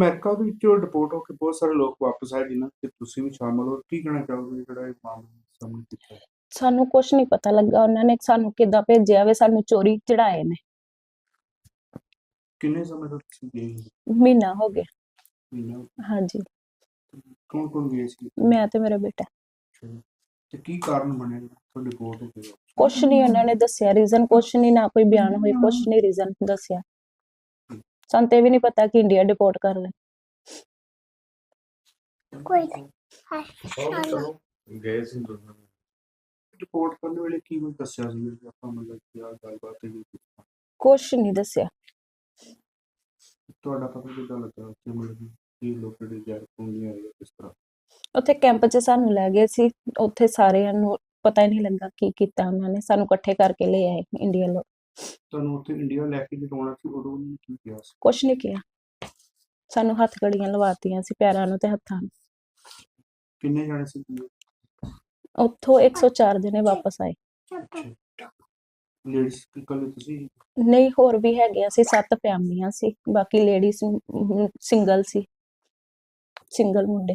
America ਦੇ ਵਿੱਚੋਂ deport ਹੋ ਕੇ ਬਹੁਤ ਸਾਰੇ ਲੋਕ ਵਾਪਸ ਆਏ ਜਿਨ੍ਹਾਂ ਤੇ ਤੁਸੀਂ ਵੀ ਸ਼ਾਮਲ ਹੋ ਕੀ ਕਹਿਣਾ ਚਾਹੋਗੇ ਜਿਹੜਾ ਇਹ ਮਾਮਲਾ ਸਾਹਮਣੇ ਕੀਤਾ ਹੈ? ਸਾਨੂੰ ਕੁਝ ਨਹੀਂ ਪਤਾ ਲੱਗਾ ਉਹਨਾਂ ਨੇ ਸਾਨੂੰ ਕਿੱਦਾਂ ਭੇਜਿਆ ਵੇ ਸਾਨੂੰ ਚੋਰੀ ਚੜਾਏ ਨੇ। ਕਿੰਨੇ ਸਮੇਂ ਤੋਂ ਤੁਸੀਂ ਗਏ ਹੋ? ਮਹੀਨਾ ਹੋ ਗਿਆ। ਮਹੀਨਾ ਹਾਂਜੀ। ਕੌਣ ਕੌਣ ਗਏ ਸੀ? ਮੈਂ ਤੇ ਮੇਰਾ ਬੇਟਾ। ਤੇ ਕੀ ਕਾਰਨ ਬਣਿਆ ਤੁਹਾਡੇ ਡਿਪੋਰਟ ਹੋ ਕੇ ਵਾਪਸ? ਕੁਛ ਨਹੀਂ ਉਹਨਾਂ ਨੇ ਦੱਸਿਆ ਰੀਜ਼ਨ ਕੁਛ ਨਹੀਂ ਨਾ ਕੋਈ ਬਿਆਨ ਹੋਈ ਕੁਛ ਨਹੀਂ ਰੀਜ਼ਨ ਦੱਸਿਆ। ਸਾਨੂੰ ਤੇ ਇਹ ਵੀ ਨਹੀਂ ਪਤਾ ਕਿ ਇੰਡੀਆ ਡਿਪੋਰਟ ਕਰ ਲੈ ਕੋਈ ਨਹੀਂ ਗਏ ਸੀ ਦੋਨੋਂ ਰਿਪੋਰਟ ਕਰਨ ਵੇਲੇ ਕੀ ਕੁਝ ਦੱਸਿਆ ਸੀ ਵੀ ਆਪਾਂ ਮਤਲਬ ਕਿ ਆਹ ਗੱਲਬਾਤ ਹੈ ਕੁਛ ਨਹੀਂ ਦੱਸਿਆ। ਤੁਹਾਡਾ ਪਤਾ ਕਿੱਦਾਂ ਲੱਗਾ ਕਿ ਮਤਲਬ ਕਿ ਕੀ ਲੋਕ ਜਿਹੜੇ ਜੈਰ ਪੁੰਗੀਆਂ ਆਏ ਕਿਸ ਤਰ੍ਹਾਂ? ਉੱਥੇ ਕੈਂਪ 'ਚ ਸਾਨੂੰ ਲੈ ਗਏ ਸੀ। ਉੱਥੇ ਸਾਰਿਆਂ ਨੂੰ ਪਤਾ ਹੀ ਨਹੀਂ ਲੱਗਾ ਕੀ ਕੀਤਾ ਉਹਨਾਂ ਨੇ। ਸਾਨੂੰ ਇਕੱਠੇ ਕਰਕੇ ਲੈ ਆਏ ਇੰਡੀਆ ਲੋਕ ਤੁਹਾਨੂੰ ਉੱਥੇ ਇੰਡੀਆ ਲੈ ਕੇ ਜਦੋਂ ਸੀ ਉਦੋਂ ਉਹਨੇ ਕੀ ਕਿਹਾ ਸੀ? ਕੁਛ ਨਹੀਂ ਕਿਹਾ। ਸਾਨੂੰ ਹੱਥ ਘੜੀਆਂ ਲਵਾਤੀਆਂ ਸੀ ਪੈਰਾਂ ਨੂੰ ਤੇ ਹੱਥਾਂ ਨੂੰ। ਕਿੰਨੇ ਜਾਣੇ ਸੀ ਤੁਸੀਂ? ਉੱਥੋਂ 104 ਜਣੇ ਵਾਪਸ ਆਏ। ਲੇਡੀਜ਼ ਇਕੱਲੇ ਤੁਸੀਂ? ਨਹੀਂ ਹੋਰ ਵੀ ਹੈਗੇ ਅਸੀਂ ਸੱਤ ਫੈਮਲੀਆਂ ਸੀ ਬਾਕੀ ਲੇਡੀਜ਼ ਸਿੰਗਲ ਸੀ। ਸਿੰਗਲ ਮੁੰਡੇ।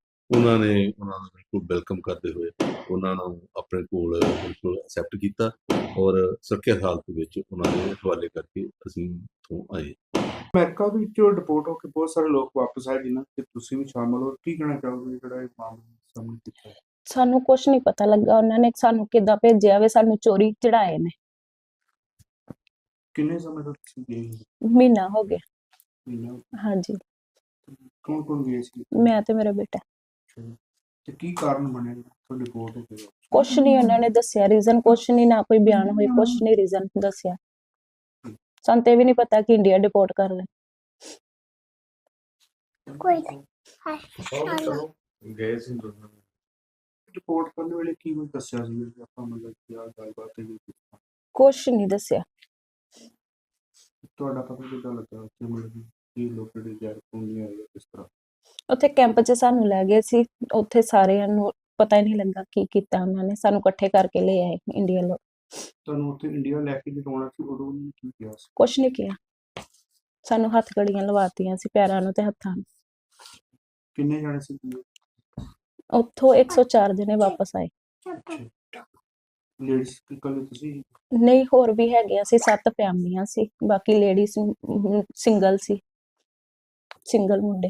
ਉਹਨਾਂ ਨੇ ਉਹਨਾਂ ਦਾ ਬਿਲਕੁਲ ਵੈਲਕਮ ਕਰਦੇ ਹੋਏ ਉਹਨਾਂ ਨੂੰ ਆਪਣੇ ਕੋਲ ਬਿਲਕੁਲ ਐਕਸੈਪਟ ਕੀਤਾ ਔਰ ਸੁਰੱਖਿਅਤ ਹਾਲਤ ਵਿੱਚ ਉਹਨਾਂ ਦੇ ਹਵਾਲੇ ਕਰਕੇ ਅਸੀਂ ਤੋਂ ਆਏ। ਅਮਰੀਕਾ ਦੇ ਵਿੱਚੋਂ ਡਿਪੋਰਟ ਹੋ ਕੇ ਬਹੁਤ ਸਾਰੇ ਲੋਕ ਵਾਪਸ ਆਏ ਜਿਨ੍ਹਾਂ ਤੇ ਤੁਸੀਂ ਵੀ ਸ਼ਾਮਲ ਹੋ। ਕੀ ਕਹਿਣਾ ਚਾਹੋਗੇ ਜਿਹੜਾ ਇਹ ਮਾਮਲਾ ਸਾਹਮਣੇ ਕੀਤਾ? ਸਾਨੂੰ ਕੁਛ ਨਹੀਂ ਪਤਾ ਲੱਗਾ। ਉਹਨਾਂ ਨੇ ਸਾਨੂੰ ਕਿੱਦਾਂ ਭੇਜਿਆ ਵੇ? ਸਾਨੂੰ ਚੋਰੀ ਚੜਾਏ ਨੇ। ਕਿੰਨੇ ਸਮੇਂ ਤੋਂ ਤੁਸੀਂ ਗਏ ਹੋ? ਮਹੀਨਾ ਹੋ ਗਿਆ। ਮਹੀਨਾ ਹਾਂਜੀ। ਕੌਣ ਕੌਣ ਗਏ ਸੀ? ਮੈਂ ਤੇ ਮੇਰਾ ਬੇਟਾ। ਤੇ ਕੀ ਕਾਰਨ ਬਣਿਆ ਤੁਹਾਡੇ ਰਿਪੋਰਟ ਹੋ ਕੇ ਵਾਪਸ? ਕੁਛ ਨਹੀਂ ਉਹਨਾਂ ਨੇ ਦੱਸਿਆ ਰੀਜ਼ਨ ਕੁਛ ਨਹੀਂ ਨਾ ਕੋਈ ਬਿਆਨ ਹੋਈ ਕੁਛ ਨਹੀਂ ਰੀਜ਼ਨ ਦੱਸਿਆ। ਸਾਨੂੰ ਤੇ ਇਹ ਵੀ ਨਹੀਂ ਪਤਾ ਕਿ ਇੰਡੀਆ ਡਿਪੋਰਟ ਕਰ ਲੈ ਕੋਈ ਨਹੀਂ। ਗਏ ਸੀ ਦੋਨੋਂ ਰਿਪੋਰਟ ਕਰਨ ਵੇਲੇ ਕੀ ਕੁਝ ਦੱਸਿਆ ਸੀ? ਵੀ ਆਪਾਂ ਮਤਲਬ ਕਿ ਆਹ ਗੱਲਬਾਤ ਹੈ ਕੁਛ ਨਹੀਂ ਦੱਸਿਆ। ਤੁਹਾਡਾ ਪਤਾ ਕਿੱਦਾਂ ਲੱਗਾ? ਕਿ ਮਤਲਬ ਕਿ ਕੀ ਲੋਕ ਜਿਹੜੇ ਜੈਰ ਪੁੰਗੀਆਂ ਆਏ ਕਿਸ ਤਰ੍ਹਾਂ? ਉੱਥੇ ਕੈਂਪ 'ਚ ਸਾਨੂੰ ਲੈ ਗਏ ਸੀ ਉੱਥੇ ਸਾਰਿਆਂ ਨੂੰ ਪਤਾ ਹੀ ਨਹੀਂ ਲੱਗਾ ਕੀ ਕੀਤਾ ਉਹਨਾਂ ਨੇ ਸਾਨੂੰ ਇਕੱਠੇ ਕਰਕੇ ਲੈ ਆਏ ਇੰਡੀਆ ਲੋਕ ਤੁਹਾਨੂੰ ਉੱਥੇ ਇੰਡੀਆ ਲੈ ਕੇ ਜਦੋਂ ਸੀ ਉਦੋਂ ਉਹਨੇ ਕੀ ਕਿਹਾ ਸੀ? ਕੁਛ ਨਹੀਂ ਕਿਹਾ। ਸਾਨੂੰ ਹੱਥ ਘੜੀਆਂ ਲਵਾਤੀਆਂ ਸੀ ਪੈਰਾਂ ਨੂੰ ਤੇ ਹੱਥਾਂ ਨੂੰ। ਕਿੰਨੇ ਜਾਣੇ ਸੀ ਤੁਸੀਂ? ਉੱਥੋਂ 104 ਜਣੇ ਵਾਪਸ ਆਏ। ਲੇਡੀਜ਼ ਇਕੱਲੇ ਤੁਸੀਂ? ਨਹੀਂ ਹੋਰ ਵੀ ਹੈਗੇ ਅਸੀਂ ਸੱਤ ਫੈਮਲੀਆਂ ਸੀ ਬਾਕੀ ਲੇਡੀਜ਼ ਸਿੰਗਲ ਸੀ। ਸਿੰਗਲ ਮੁੰਡੇ।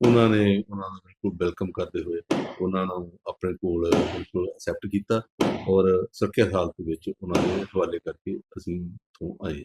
ਉਹਨਾਂ ਨੇ ਉਹਨਾਂ ਦਾ ਬਿਲਕੁਲ ਵੈਲਕਮ ਕਰਦੇ ਹੋਏ ਉਹਨਾਂ ਨੂੰ ਆਪਣੇ ਕੋਲ ਬਿਲਕੁਲ ਐਕਸੈਪਟ ਕੀਤਾ ਔਰ ਸੁਰੱਖਿਅਤ ਹਾਲਤ ਵਿੱਚ ਉਹਨਾਂ ਦੇ ਹਵਾਲੇ ਕਰਕੇ ਅਸੀਂ ਤੋਂ ਆਏ।